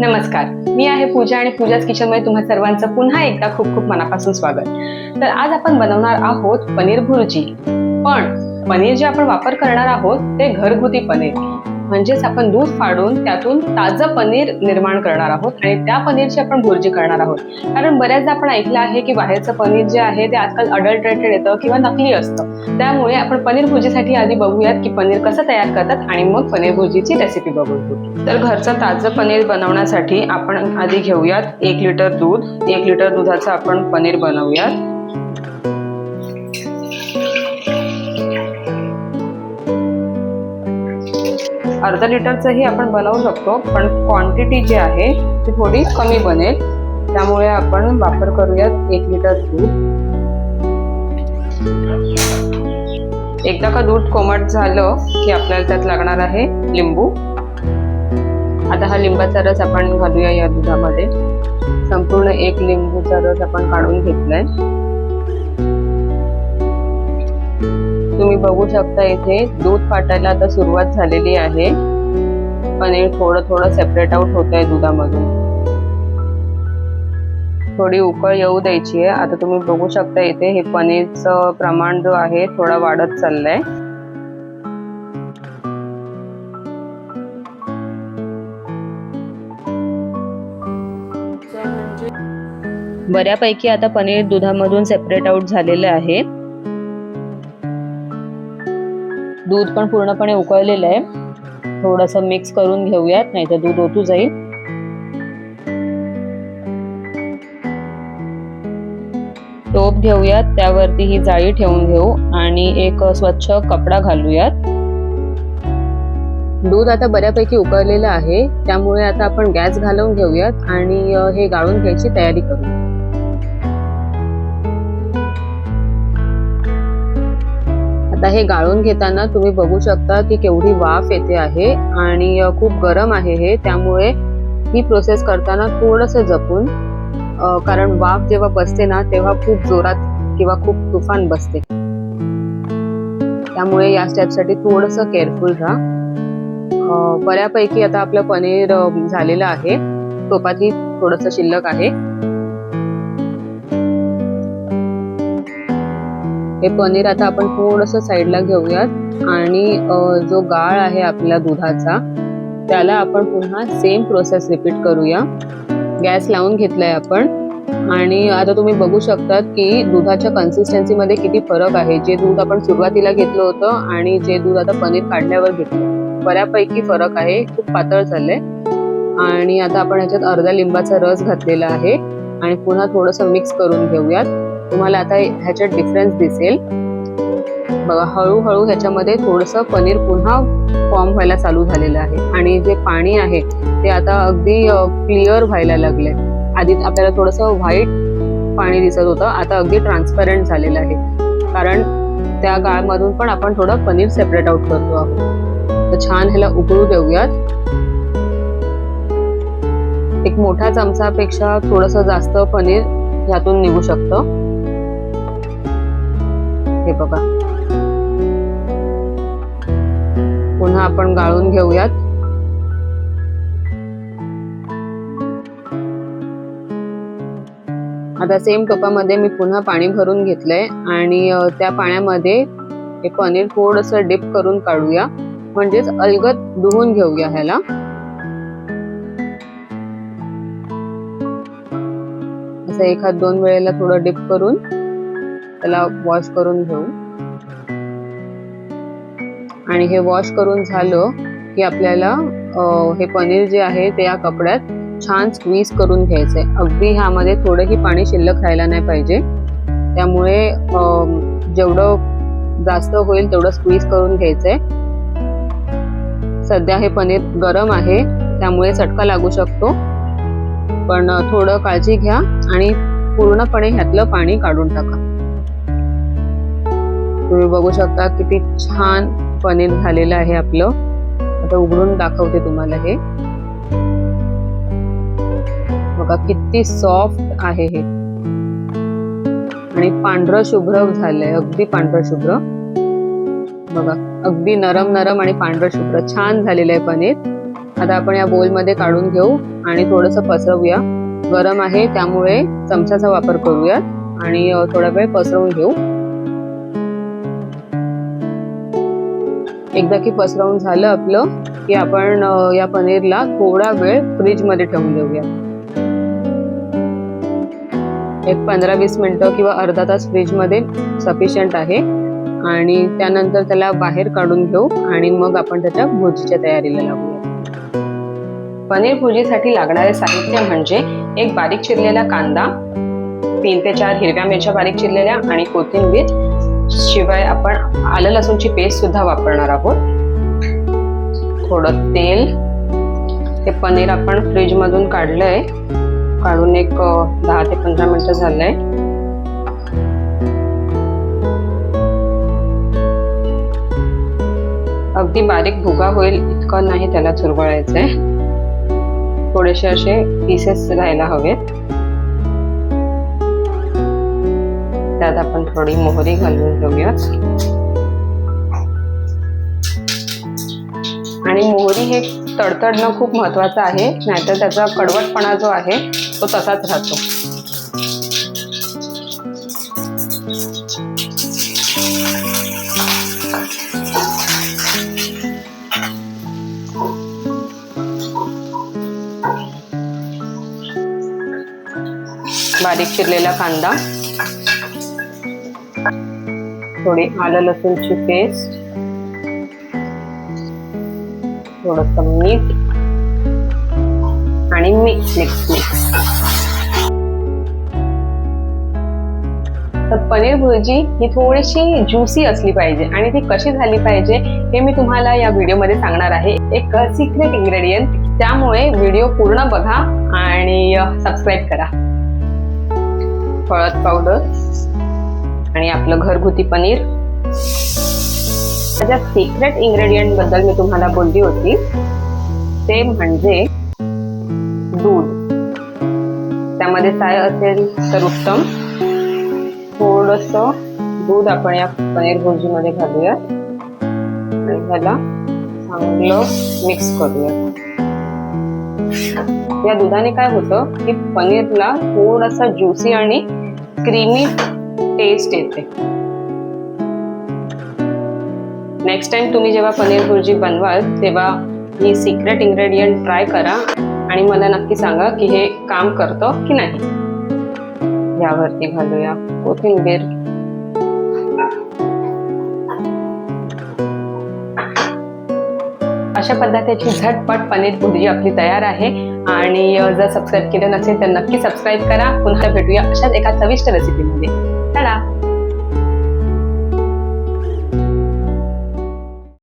नमस्कार. मी आहे पूजा आणि पूजाच किचनमध्ये तुम्हा सर्वांचं पुन्हा एकदा खूप खूप मनापासून स्वागत. तर आज आपण बनवणार आहोत पनीर भुर्जी पण पनीर जे आपण वापर करणार आहोत ते घरगुती पनीर. म्हणजेच आपण दूध फाडून त्यातून ताजं पनीर निर्माण करणार आहोत आणि त्या पनीरची आपण भुर्जी करणार आहोत. कारण बऱ्याचदा आपण ऐकलं आहे की बाहेरचं पनीर जे आहे ते आजकाल अडल्ट्रेटेड येतं किंवा नकली असतं. त्यामुळे आपण पनीर भुर्जीसाठी आधी बघूयात की पनीर कसं तयार करतात आणि मग पनीर भुर्जीची रेसिपी बघूया तर घरचं ताजं पनीर बनवण्यासाठी आपण आधी घेऊयात एक लिटर दूध. एक लिटर दुधाचं आपण पनीर बनवूयात. अर्धा लिटरचंही आपण बनवू शकतो पण क्वांटिटी जी आहे ती थोडी कमी बनेल. त्यामुळे आपण वापर करूयात एक लिटर दूध. एकदा का दूध कोमट झालं की आपल्याला त्यात लागणार आहे लिंबू. आता हा लिंबाचा रस आपण घालूया या दुधामध्ये. संपूर्ण एक लिंबूचा रस आपण काढून घेतलाय. तुम्ही बघू शकता इथे दूध फाटायला आता सुरुवात झालेली आहे. पनीर थोडं थोडं सेपरेट आउट होत आहे दुधामधून. थोडी उकळ येऊ द्यायची आहे. आता तुम्ही बघू शकता इथे हे पनीरचं प्रमाण जो आहे थोडा वाढत चाललंय. बऱ्यापैकी आता पनीर दुधामधून सेपरेट आउट झालेलं आहे. दूध पण पूर्णपणे उकळलेलं आहे. थोडस मिक्स करून घेऊयात नाही तर दूध ओतू जाईल. टोप घेऊयात त्यावरती ही जाळी ठेवून घेऊ आणि एक स्वच्छ कपडा घालूयात. दूध आता बऱ्यापैकी उकळलेलं आहे त्यामुळे आता आपण गॅस घालवून घेऊयात आणि हे गाळून घ्यायची तयारी करू आता हे गाळून घेताना तुम्ही बघू शकता की केवढी वाफ येते आहे आणि खूप गरम आहे हे. त्यामुळे ही प्रोसेस करताना थोडस जपून कारण वाफ जेव्हा बसते ना तेव्हा खूप जोरात किंवा खूप तुफान बसते. त्यामुळे या स्टेपसाठी थोडस केअरफुल राहा. बऱ्यापैकी आता आपलं पनीर झालेलं आहे. टोपातही थोडस शिल्लक आहे. हे पनीर आता आपण थोडस साईडला घेऊयात. आणि जो गाळ आहे आपल्या दुधाचा त्याला आपण पुन्हा सेम प्रोसेस रिपीट करूया. गॅस लावून घेतलाय आपण. आणि आता तुम्ही बघू शकतात की दुधाच्या कन्सिस्टन्सी मध्ये किती फरक आहे. जे दूध आपण सुरुवातीला घेतलं होतं आणि जे दूध आता पनीर काढल्यावर घेतलं. बऱ्यापैकी फरक आहे. खूप पातळ झालंय आणि आता आपण ह्याच्यात अर्धा लिंबाचा रस घातलेला आहे. आणि पुन्हा थोडस मिक्स करून घेऊयात. तुम्हाला आता ह्याच्यात डिफरन्स दिसेल. बघा हळूहळू ह्याच्यामध्ये थोडंसं पनीर पुन्हा फॉर्म व्हायला चालू झालेलं आहे. आणि जे पाणी आहे ते आता अगदी क्लिअर व्हायला लागले आधी आपल्याला थोडंसं व्हाईट पाणी दिसत होतं आता अगदी ट्रान्सपरंट झालेलं आहे. कारण त्या गाळमधून पण आपण थोडं पनीर सेपरेट आउट करतो आहोत. तर छान ह्याला उकळू देऊयात. एक मोठ्या चमचापेक्षा थोडंसं जास्त पनीर ह्यातून निघू शकतं. हे बघा. पुन्हा आपण गाळून घेऊयात. आता सेम टोपामध्ये मी पुन्हा पाणी भरून घेतलंय आणि त्या पाण्यामध्ये हे पनीर थोडंसं डिप करून काढूया. म्हणजेच अलगत धुवून घेऊया ह्याला. असं एखाद दोन वेळेला थोडं डिप करून. त्याला वॉश करून घेऊ. आणि हे वॉश करून झालं की आपल्याला हे पनीर जे आहे ते या कपड्यात छान स्क्वीज करून घ्यायचंय. अगदी ह्यामध्ये थोडंही पाणी शिल्लक राहायला नाही पाहिजे. त्यामुळे जेवढं जास्त होईल तेवढं स्क्वीज करून घ्यायचंय. सध्या हे पनीर गरम आहे त्यामुळे चटका लागू शकतो. पण थोडं काळजी घ्या आणि पूर्णपणे ह्यातलं पाणी काढून टाका. तुम्ही बघू शकता किती छान पनीर झालेलं आहे आपलं. आता उघडून दाखवते तुम्हाला हे. बघा किती सॉफ्ट आहे हे. आणि पांढरं शुभ्र झालंय अगदी पांढरं शुभ्र. बघा अगदी नरम नरम आणि पांढरं शुभ्र. छान झालेलं आहे पनीर. आता आपण या बोलमध्ये काढून घेऊ आणि थोडंसं पसरवूया. गरम आहे त्यामुळे चमच्याचा वापर करूयात. आणि थोडा वेळ पसरवून घेऊ. एकदा की पसरवून झालं आपलं की आपण या पनीरला थोडा वेळ फ्रीजमध्ये ठेवून देऊया. एक पंधरा वीस मिनटं किंवा अर्धा तास फ्रीजमध्ये सफिशियंट आहे. आणि त्यानंतर त्याला बाहेर काढून घेऊ आणि मग आपण त्याच्या भुजीच्या तयारीला लागूया. पनीर भुजीसाठी लागणारे साहित्य म्हणजे एक बारीक चिरलेला कांदा तीन ते चार हिरव्या मिरच्या बारीक चिरलेल्या आणि कोथिंबीर शिवाय आपण आलं लसूणची पेस्ट सुद्धा वापरणार आहोत. थोडं तेल. हे पनीर आपण फ्रीजमधून काढलंय. काढून एक दहा ते पंधरा मिनिटं झालंय. अगदी बारीक भुगा होईल इतकं नाही त्याला चुरगळायचंय. थोडेसे असे पीसेस राहायला हवेत. त्यात आपण थोडी मोहरी घालून घेऊयात. आणि मोहरी हे तडतडणं खूप महत्वाचं आहे नाहीतर त्याचा कडवटपणा जो आहे तो तसाच राहतो. बारीक चिरलेला कांदा. थोडी आलं लसूणची पेस्ट थोडस मीठ. आणि मिक्स मिक्स मिक्स तर पनीर भुर्जी ही थोडीशी ज्युसी असली पाहिजे आणि ती कशी झाली पाहिजे हे मी तुम्हाला या व्हिडिओमध्ये सांगणार आहे. एक सिक्रेट इंग्रेडियंट त्यामुळे व्हिडिओ पूर्ण बघा आणि सबस्क्राईब करा. हळद पावडर आणि आपलं घरगुती पनीर. त्याच्या सिक्रेट इन्ग्रेडियंटबद्दल मी तुम्हाला बोलली होती. ते म्हणजे दूध. त्यामध्ये काय असेल तर उत्तम? थोडस दूध आपण या पनीर भुर्जीमध्ये घालूया. आणि ह्याला चांगलं मिक्स करूया. या दुधाने काय होतं की पनीरला थोडासा ज्युसी आणि क्रीमी टेस्ट येते. नेक्स्ट टाइम तुम्ही जेव्हा पनीर भुर्जी बनवाल तेव्हा ही सिक्रेट इन्ग्रेडियंट ट्राय करा आणि मला नक्की सांगा की हे काम करतं की नाही. यावरती घालूया कोथिंबीर. अशा पद्धतीची झटपट पनीर भुर्जी आपली तयार आहे. आणि जर सबस्क्राईब केलं नसेल तर नक्की सबस्क्राईब करा. पुन्हा भेटूया अशाच एका चविष्ट रेसिपीमध्ये चला